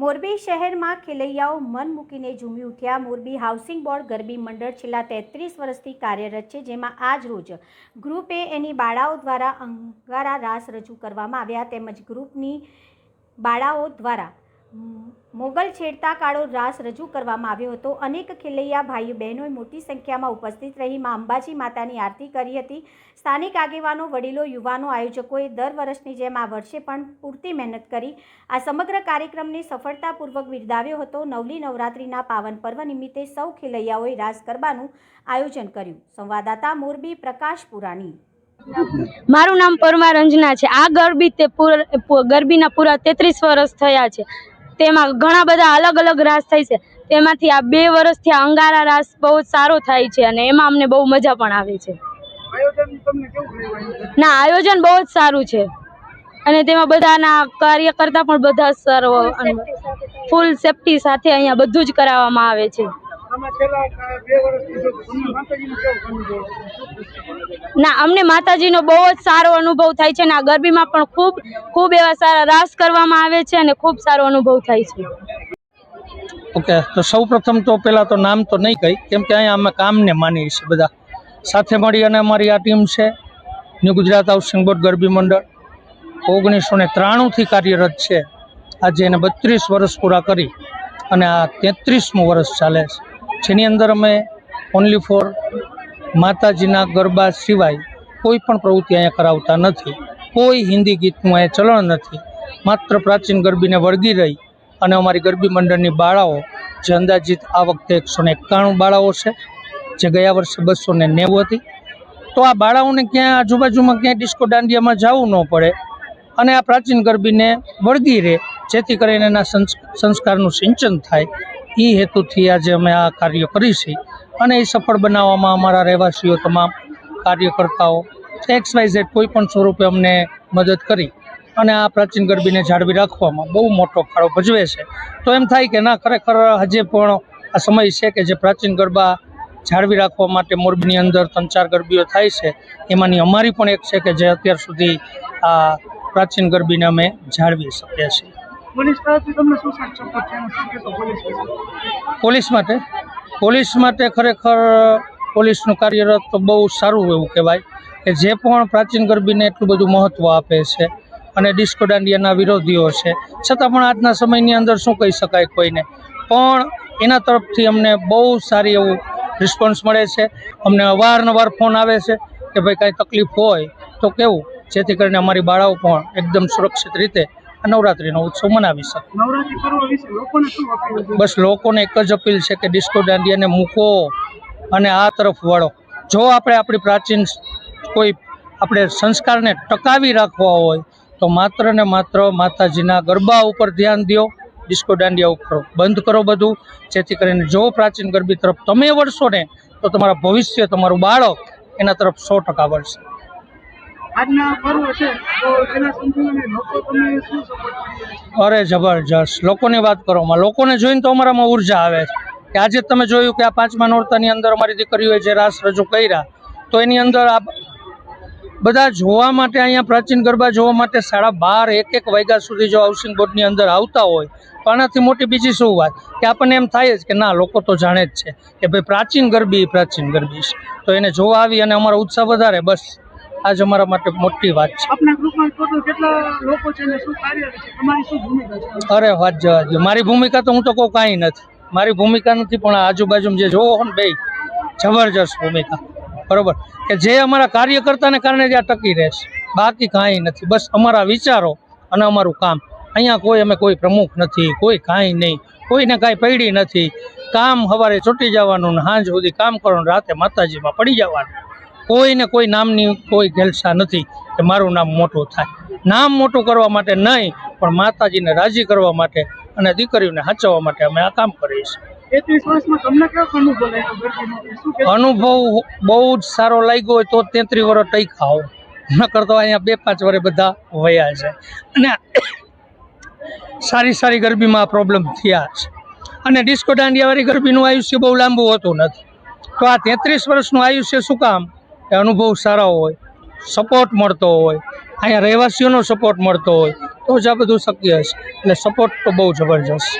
મોરબી શહેરમાં ખેલૈયાઓ મન મૂકીને ઝૂમી ઉઠ્યા. મોરબી હાઉસિંગ બોર્ડ ગરબી મંડળ છેલ્લા તેત્રીસ વર્ષથી કાર્યરત છે, જેમાં આજ રોજ ગ્રુપે એની બાળાઓ દ્વારા અંગારા રાસ રજૂ કરવામાં આવ્યા. તેમજ ગ્રુપની બાળાઓ દ્વારા મોગલ છેડતા કાળો રાસ રજૂ કરવામાં આવ્યો હતો. અનેક ખેલૈયા ભાઈઓ બહેનોએ મોટી સંખ્યામાં ઉપસ્થિત રહી મા અંબાજી માતાની આરતી કરી હતી. સ્થાનિક આગેવાનો, વડીલો, યુવાનો, આયોજકોએ દર વર્ષની જેમ આ વર્ષે પણ પૂરતી મહેનત કરી. આ સમગ્ર કાર્યક્રમને સફળતાપૂર્વક બિરદાવ્યો હતો. નવલી નવરાત્રિના પાવન પર્વ નિમિત્તે સૌ ખેલૈયાઓએ રાસ ગરબાનું આયોજન કર્યું. સંવાદદાતા મોરબી પ્રકાશ પુરાણી. મારું નામ પરમાર રંજના છે. આ ગરબી ગરબીના પૂરા તેત્રીસ વર્ષ થયા છે. તેમાં ઘણા બધા અલગ અલગ રાસ થાય છે. તેમાંથી આ બે વર્ષથી આ અંગારા રાસ બહુ જ સારો થાય છે અને એમાં અમને બહુ મજા પણ આવે છે. આયોજન તમને કેવું રહ્યું ના આયોજન બહુ જ સારું છે. અને તેમાં બધાના કાર્યકર્તા પણ બધા સર ફૂલ સેફટી સાથે અહીંયા બધું જ કરાવવામાં આવે છે. ના અમને માતાજીનો બહુ જ સારો અનુભવ થાય છે અને આ ગરબીમાં પણ ખૂબ ખૂબ એવા સારા રાસ કરવામાં આવે છે અને ખૂબ સારો અનુભવ થાય છે. ઓકે તો સૌ પ્રથમ તો પહેલાં તો નામ તો નહીં કહી કેમ કે અહીંયા અમે કામને માનીએ છીએ બધા. સાથે મળી અને અમારી આ ટીમ છે new Gujarat housing board Garbi Mandal. ઓગણીસો ને ત્રાણુંથી કાર્યરત છે. આજે એને બત્રીસ વર્ષ પૂરા કરી અને આ તેત્રીસમું વર્ષ ચાલે છે. જેની અંદર અમે ઓનલી ફોર માતાજીના ગરબા સિવાય કોઈ પણ પ્રવૃત્તિ અહીંયા કરાવતા નથી. કોઈ હિન્દી ગીતનું અહીંયા ચલણ નથી. માત્ર પ્રાચીન ગરબીને વળગી રહી અને અમારી ગરબી મંડળની બાળાઓ જે અંદાજિત આ વખતે એકસો ને એકાણું બાળાઓ છે, જે ગયા વર્ષે બસો ને નેવું હતી. તો આ બાળાઓને ક્યાં આજુબાજુમાં ક્યાંય ડિસ્કો દાંડિયામાં જવું ન પડે અને આ પ્રાચીન ગરબીને વળગી રહે, જેથી કરીને એના સંસ- સંસ્કારનું સિંચન થાય એ હેતુથી આજે અમે આ કાર્ય કરી છે. અને એ સફળ બનાવવામાં અમારા રહેવાસીઓ તમામ કાર્યકર્તાઓ એક્સ વાય ઝેડ કોઈ પણ સ્વરૂપે અમને મદદ કરી અને આ પ્રાચીન ગરબીને જાળવી રાખવામાં બહુ મોટો ફાળો ભજવે છે. તો એમ થાય કે ના, ખરેખર હજી પણ આ સમય છે કે જે પ્રાચીન ગરબા જાળવી રાખવા માટે મોરબીની અંદર ત્રણ ચાર ગરબીઓ થાય છે. એમાંની અમારી પણ એક છે કે જે અત્યાર સુધી આ પ્રાચીન ગરબીને અમે જાળવી શકીએ છીએ. પોલીસ માટે? પોલીસ માટે ખરેખર પોલીસનું કાર્યરત તો બહુ સારું એવું કહેવાય કે જે પણ પ્રાચીન ગરબીને એટલું બધું મહત્ત્વ આપે છે અને ડિસ્કો વિરોધીઓ છે. છતાં પણ આજના સમયની અંદર શું કહી શકાય કોઈને? પણ એના તરફથી અમને બહુ સારી એવું રિસ્પોન્સ મળે છે. અમને અવારનવાર ફોન આવે છે કે ભાઈ કાંઈ તકલીફ હોય તો કેવું? જેથી કરીને અમારી બાળાઓ પણ એકદમ સુરક્ષિત રીતે નવરાત્રિનો ઉત્સવ મનાવી શકે. બસ લોકોને એક જ અપીલ છે કે ડિસ્કો દાંડિયાને મૂકો અને આ તરફ વળો. જો આપણે આપણી પ્રાચીન કોઈ આપણે સંસ્કારને ટકાવી રાખવા હોય તો માત્ર ને માત્ર માતાજીના ગરબા ઉપર ધ્યાન દો ડિસ્કો દાંડિયા ઉપર બંધ કરો બધું. જેથી કરીને જો પ્રાચીન ગરબી તરફ તમે વળશો ને તો તમારા ભવિષ્ય તમારું બાળક એના તરફ સો ટકા વળશે. આજના પર્વ છે, તો એના સંતુલને લોકો તમને શું સપોર્ટ અરે જબરજસ્ત. લોકોની વાત કરો લોકોને જોઈને તો અમારામાં ઊર્જા આવે છે. કે આજે તમે જોયું કે આ પાંચમા નોરતાની અંદર અમારી દીકરીઓએ જે રાસ રજૂ કર્યા, તો એની અંદર આ બધા જોવા માટે અહીંયા પ્રાચીન ગરબા જોવા માટે સાડા બાર, એક એક વાગ્યા સુધી જો હાઉસિંગ બોર્ડની અંદર આવતા હોય, તો આનાથી મોટી બીજી શું વાત? કે આપણને એમ થાય જ કે ના, લોકો તો જાણે જ છે કે ભાઈ પ્રાચીન ગરબી પ્રાચીન ગરબી છે. તો એને જોવા આવી અને અમારો ઉત્સાહ વધારે, બસ. આજ અમારા માટે મોટી વાત છે. આપના ગ્રુપમાં ટોટલ કેટલા લોકો છે અને શું કાર્ય છે? તમારી શું ભૂમિકા છે? અરે વાત જવા મારી ભૂમિકા તો હું તો કહું કાંઈ નથી. મારી ભૂમિકા નથી પણ આજુબાજુમાં જે જોવો ને બે જબરજસ્ત ભૂમિકા. બરોબર? કે જે અમારા કાર્યકર્તાને કારણે જ આ ટકી રહેશે બાકી કાંઈ નથી. બસ અમારા વિચારો અને અમારું કામ. અહીંયા કોઈ અમે કોઈ પ્રમુખ નથી કોઈ કાંઈ નહીં. કોઈને કાંઈ પડી નથી. કામ સવારે છૂટી જવાનું ને સાંજ સુધી કામ કરવાનું રાતે માતાજીમાં પડી જવાનું. કોઈને કોઈ નામની કોઈ ઘેલસા નથી કે મારું નામ મોટું થાય. નામ મોટું કરવા માટે નહીં પણ માતાજીને રાજી કરવા માટે અને દીકરીઓને સાચવવા માટે અમે આ કામ કરીએ છીએ. અનુભવ બહુ જ સારો લાગ્યો હોય તો તેત્રીસ વર્ષ ટઈ ખાઓ નકર તો અહીંયા બે પાંચ વર્ષ બધા વયા છે. અને સારી સારી ગરબીમાં આ પ્રોબ્લેમ થયા છે. અને ડિસ્કો દાંડિયાવાળી ગરબીનું આયુષ્ય બહુ લાંબુ હોતું નથી. તો આ તેત્રીસ વર્ષનું આયુષ્ય શું કામ? કે અનુભવ સારા હોય સપોર્ટ મળતો હોય, અહીંયા રહેવાસીઓનો સપોર્ટ મળતો હોય, તો જ આ બધું શક્ય છે એટલે સપોર્ટ તો બહુ જબરજસ્ત.